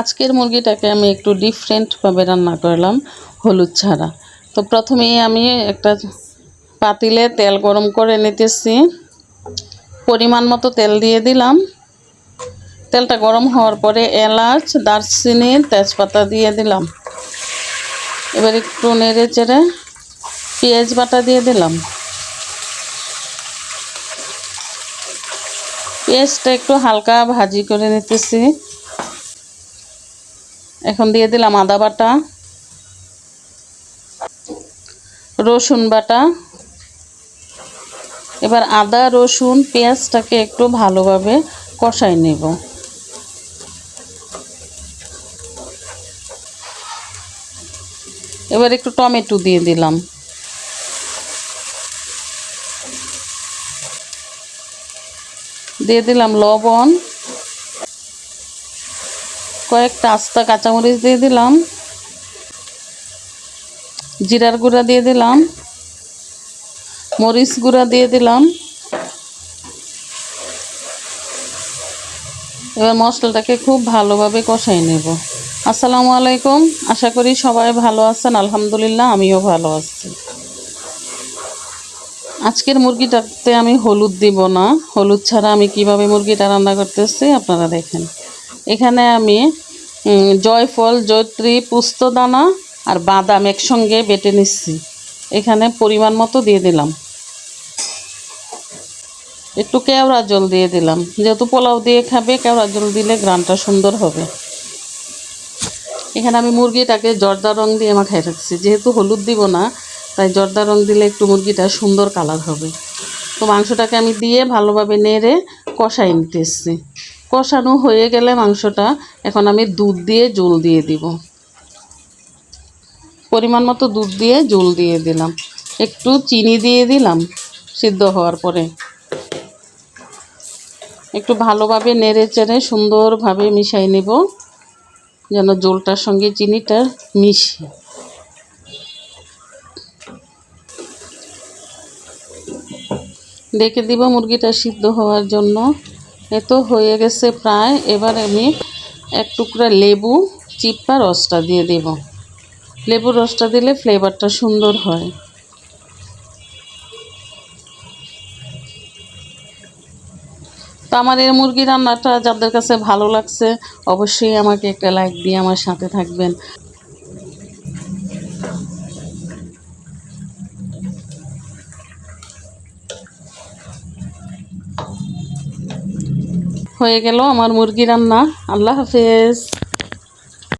আজকের মুরগিটাকে আমি একটু ডিফারেন্টভাবে রান্না করলাম, হলুদ ছাড়া। তো প্রথমেই আমি একটা পাতিলে তেল গরম করে নিতেছি। পরিমাণ মতো তেল দিয়ে দিলাম। তেলটা গরম হওয়ার পরে এলাচ, দারচিনি, তেজপাতা দিয়ে দিলাম। এবার একটু নেড়ে চেড়ে পেঁয়াজ বাটা দিয়ে দিলাম। পেঁয়াজটা একটু হালকা ভাজি করে নিতেছি। এখন দিয়ে দিলাম আদা বাটা, রসুন বাটা। এবার আদা, রসুন, পেঁয়াজটাকে একটু ভালোভাবে কষাই নেব। এবার একটু টমেটো দিয়ে দিলাম। দিয়ে দিলাম লবণ। কয়েকটা আস্তা কাঁচামরিচ দিয়ে দিলাম। জিরার গুঁড়া দিয়ে দিলাম। মরিচ গুঁড়া দিয়ে দিলাম। এবার মশলাটাকে খুব ভালোভাবে কষাই নেব। আসসালামু আলাইকুম। আশা করি সবাই ভালো আছেন। আলহামদুলিল্লাহ, আমিও ভালো আছি। আজকের মুরগিটাতে আমি হলুদ দিব না। হলুদ ছাড়া আমি কীভাবে মুরগিটা রান্না করতেছি আপনারা দেখেন। এখানে আমি জয়ফল, জয়ত্রী, পুস্তদানা আর বাদাম একসঙ্গে বেটে নিচ্ছি। এখানে পরিমাণ মতো দিয়ে দিলাম। একটু কেওড়া জল দিয়ে দিলাম। যেহেতু পোলাও দিয়ে খাবে, কেওড়া জল দিলে গ্রানটা সুন্দর হবে। এখানে আমি মুরগিটাকে জর্দা রং দিয়ে মাখাই রাখছি। যেহেতু হলুদ দিব না, তাই জর্দা রং দিলে একটু মুরগিটা সুন্দর কালার হবে। তো মাংসটাকে আমি দিয়ে ভালোভাবে নেড়ে কষাই নিতেছি। কষানো হয়ে গেলে মাংসটা এখন আমি দুধ দিয়ে জল দিয়ে দিব। পরিমাণ মতো দুধ দিয়ে জল দিয়ে দিলাম। একটু চিনি দিয়ে দিলাম সিদ্ধ হওয়ার পরে। একটু ভালোভাবে নেড়ে চেড়ে সুন্দরভাবে মিশাই নেব, যেন জলটার সঙ্গে চিনিটা মিশে। ডেকে দিব মুরগিটা সিদ্ধ হওয়ার জন্য। তো হয়ে গেছে প্রায়। এবার আমি এক টুকরা লেবু চিপ্পা রসটা দিয়ে দেব। লেবুর রসটা দিলে ফ্লেভারটা সুন্দর হয়। তো আমার এই মুরগি রান্নাটা যাদের কাছে ভালো লাগছে, অবশ্যই আমাকে একটা লাইক দিয়ে আমার সাথে থাকবেন। হয়ে গেল আমার মুরগি রান্না। আল্লাহ হাফেজ।